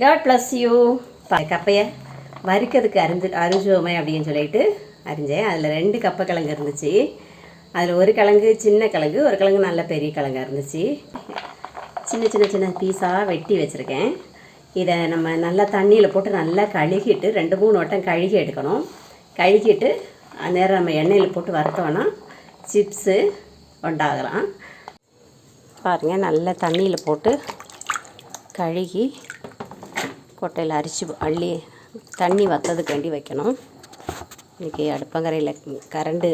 God bless you கப்பையை வறுக்கிறதுக்கு அரிஞ்சு அரிஞ்சோமே அப்படின்னு சொல்லிட்டு அரிஞ்சேன். அதில் ரெண்டு கப்பை கிழங்கு இருந்துச்சு. அதில் ஒரு கிழங்கு சின்ன கிழங்கு ஒரு கிழங்கு நல்ல பெரிய கிழங்காக இருந்துச்சு. சின்ன சின்ன சின்ன பீஸாக வெட்டி வச்சுருக்கேன். இதை நம்ம நல்லா தண்ணியில் போட்டு நல்லா கழுகிட்டு ரெண்டு மூணு வட்டம் கழுகி எடுக்கணும். கழுகிட்டு நேரம் நம்ம எண்ணெயில் போட்டு வறுத்தோன்னா சிப்ஸு உண்டாகலாம். பாருங்கள் நல்லா தண்ணியில் போட்டு கழுகி கொட்டையில் அரிச்சு அள்ளி தண்ணி வற்றதுக்காண்டி வைக்கணும். இன்றைக்கி அடுப்பங்கரையில் கரண்டு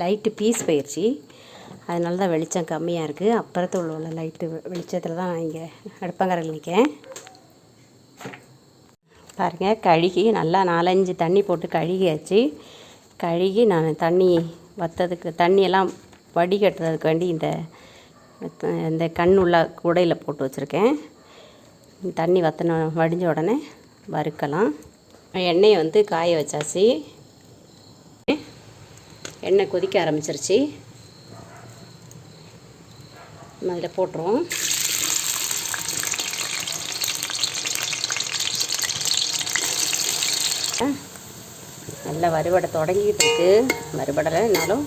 லைட்டு பீஸ் போயிடுச்சு அதனால தான் வெளிச்சம் கம்மியாக இருக்குது அப்புறத்தில் உள்ள லைட்டு வெளிச்சத்தில் தான் நான் இங்கே அடுப்பங்கரையில் நிற்கிறேன் பாருங்கள் கழுகி நல்லா நாலஞ்சு தண்ணி போட்டு கழுகியாச்சு. கழுகி நான் தண்ணி வற்றதுக்கு தண்ணியெல்லாம் வடிகட்டுறதுக்காண்டி இந்த இந்த கண் உள்ள கூடையில் போட்டு வச்சுருக்கேன். தண்ணி வற்றின வடிஞ்ச உடனே வறுக்கலாம். எண்ணெயை வந்து காய வச்சாச்சு. எண்ணெய் கொதிக்க ஆரம்பிச்சிருச்சு. நம்ம அதில் போட்டுருவோம். நல்லா வறுவடை தொடங்கிட்டு இருக்கு. வறுபடலைனாலும்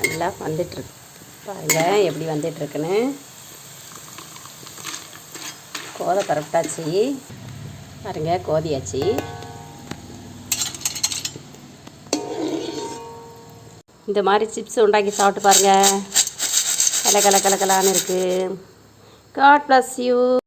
நல்லா வந்துட்டுருக்கு பாருங்கள் எப்படி வந்துட்டுருக்குன்னு கோதை பரப்பிட்டாச்சு. பாருங்க கோதியாச்சு. இந்த மாதிரி சிப்ஸ் உண்டாக்கி சாப்பிட்டு பாருங்கள் கல கல கலக்கலான்னு கலான்னு இருக்குது காட் ப்ளஸ் யூ